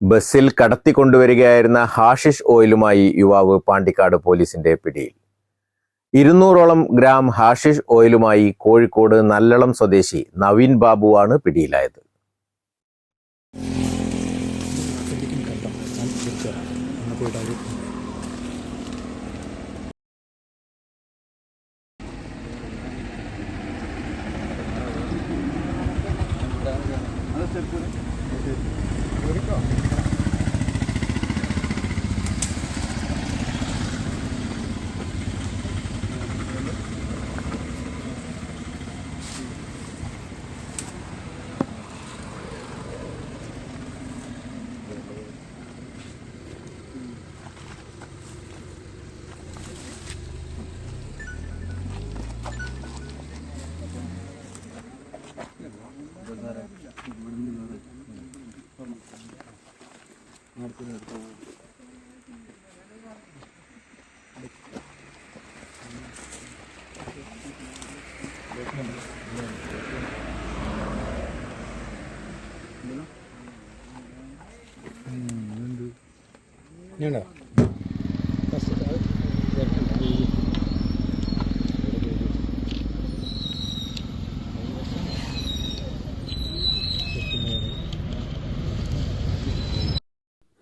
ബസ്സിൽ കടത്തിക്കൊണ്ടുവരികയായിരുന്ന ഹാഷിഷ് ഓയിലുമായി യുവാവ് പാണ്ടിക്കാട് പോലീസിന്റെ പിടിയിൽ. ഇരുന്നൂറോളം ഗ്രാം ഹാഷിഷ് ഓയിലുമായി കോഴിക്കോട് നല്ലളം സ്വദേശി നവീൻ ബാബുവാണ് പിടിയിലായത്. よりか。ഞാൻ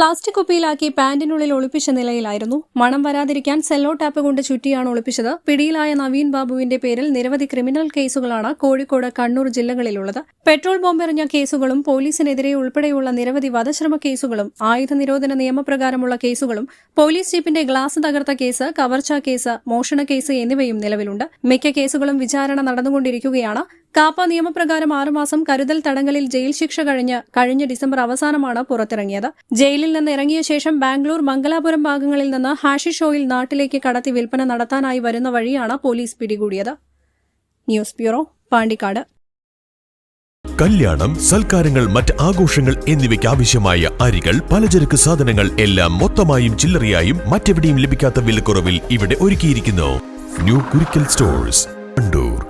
പ്ലാസ്റ്റിക് കുപ്പിയിലാക്കി പാന്റിനുള്ളിൽ ഒളിപ്പിച്ച നിലയിലായിരുന്നു മണം വരാതിരിക്കാൻ സെല്ലോ ടാപ്പ് കൊണ്ട് ചുറ്റിയാണ് ഒളിപ്പിച്ചത്. പിടിയിലായ നവീൻ ബാബുവിന്റെ പേരിൽ നിരവധി ക്രിമിനൽ കേസുകളാണ് കോഴിക്കോട് കണ്ണൂർ ജില്ലകളിലുള്ളത്. പെട്രോൾ ബോംബെറിഞ്ഞ കേസുകളും പോലീസിനെതിരെ ഉൾപ്പെടെയുള്ള നിരവധി വധശ്രമ കേസുകളും ആയുധ നിരോധന നിയമപ്രകാരമുള്ള കേസുകളും പോലീസ് ജീപ്പിന്റെ ഗ്ലാസ് തകർത്ത കേസ് കവർച്ച കേസ് മോഷണ കേസ് എന്നിവയും നിലവിലുണ്ട്. മിക്ക കേസുകളും വിചാരണ നടന്നുകൊണ്ടിരിക്കുകയാണ്. കാപ്പ നിയമപ്രകാരം ആറുമാസം കരുതൽ തടങ്കലിൽ ജയിൽ ശിക്ഷ കഴിഞ്ഞ് കഴിഞ്ഞ ഡിസംബർ അവസാനമാണ് പുറത്തിറങ്ങിയത്. ജയിലിൽ നിന്ന് ഇറങ്ങിയ ശേഷം ബാംഗ്ലൂർ മംഗലാപുരം ഭാഗങ്ങളിൽ നിന്ന് ഹാഷിഷ് ഓയിൽ നാട്ടിലേക്ക് കടത്തി വിൽപ്പന നടത്താനായി വരുന്ന വഴിയാണ് പോലീസ് പിടികൂടിയത്. News bureau Pandikkad. കല്യാണം സൽക്കാരങ്ങൾ മറ്റ് ആഘോഷങ്ങൾ എന്നിവയ്ക്ക് ആവശ്യമായ അരികൾ പലചരക്ക് സാധനങ്ങൾ എല്ലാം മൊത്തമായും ചില്ലറയായും മറ്റെവിടെയും ലഭിക്കാത്ത വിലക്കുറവിൽ ഇവിടെ ഒരുക്കിയിരിക്കുന്നു. New Kurikkal stores Kandoor